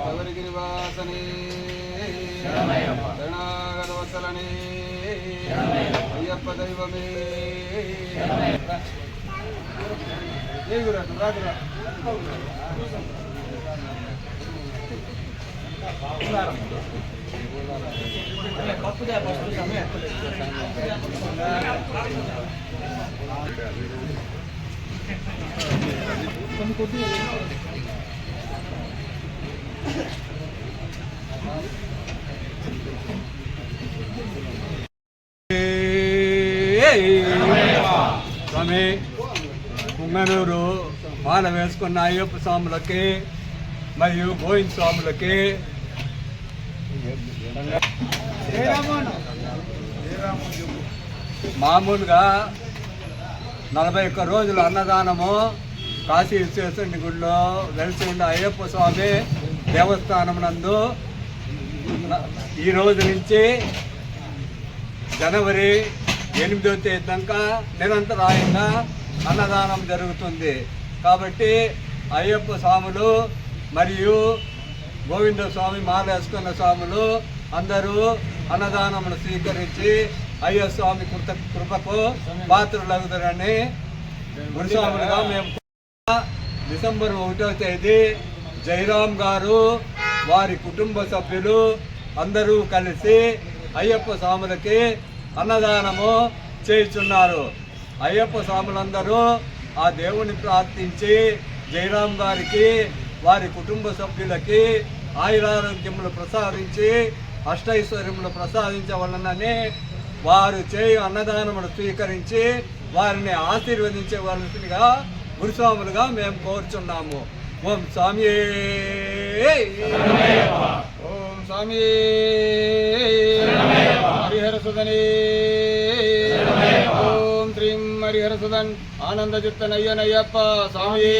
శబరిగిరివాసనే శరణాగతవత్సలనే అయ్యప్ప దైవమే. ఏ గురా రాదురా స్వామి కుంగనూరు మాల వేసుకున్న అయ్యప్ప స్వాములకి మరియు గోవింద్ స్వాములకి మామూలుగా నలభై ఒక్క రోజులు అన్నదానము కాశీ విశ్వేశ్వరుని గుడిలో వెలిసి ఉన్న అయ్యప్ప స్వామి దేవస్థానం నందు ఈ రోజు నుంచి జనవరి ఎనిమిదో తేదీ దాకా నిరంతరాయంగా అన్నదానం జరుగుతుంది. కాబట్టి అయ్యప్ప స్వాములు మరియు గోవింద స్వామి మాలేసుకున్న స్వాములు అందరూ అన్నదానమును స్వీకరించి అయ్య స్వామి కృత కృపకు పాత్రులవుతారని గురుస్వాములుగా మేము డిసెంబర్ ఒకటో తేదీ జయరాం గారు వారి కుటుంబ సభ్యులు అందరూ కలిసి అయ్యప్ప స్వాములకి అన్నదానము చేయుచున్నారు. అయ్యప్ప స్వాములందరూ ఆ దేవుని ప్రార్థించి జయరాం గారికి వారి కుటుంబ సభ్యులకి ఆయురారోగ్యములు ప్రసాదించి అష్టైశ్వర్యములు ప్రసాదించవలనని వారు చేయు అన్నదానమును స్వీకరించి వారిని ఆశీర్వదించవలసినగా గురుస్వాములుగా మేము కోరుచున్నాము ఓం స్వామి ఓం స్వామి హరిహర సుధనే ఓం శ్రీం హరిహర సుధన్ ఆనంద చిత్తనయ్యనయ్యప్ప స్వామి